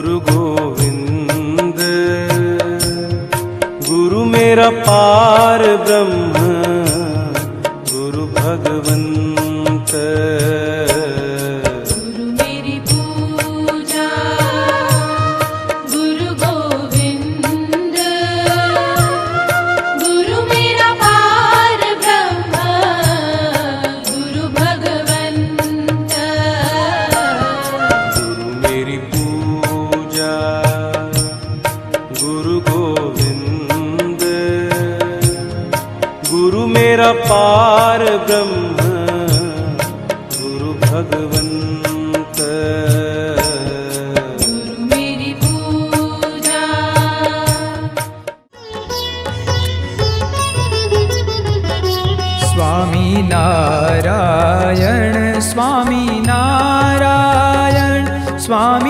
ਗੁਰੂ ਗੋਬਿੰਦ ਗੁਰੂ ਮੇਰਾ ਪਾਰ ਬ੍ਰਹਮ ਗੁਰੂ ਭਗਵੰਤ गुरु गोविंद गुरु मेरा पार ब्रह्म गुरु भगवंत स्वामी नारायण स्वामी नारायण स्वामी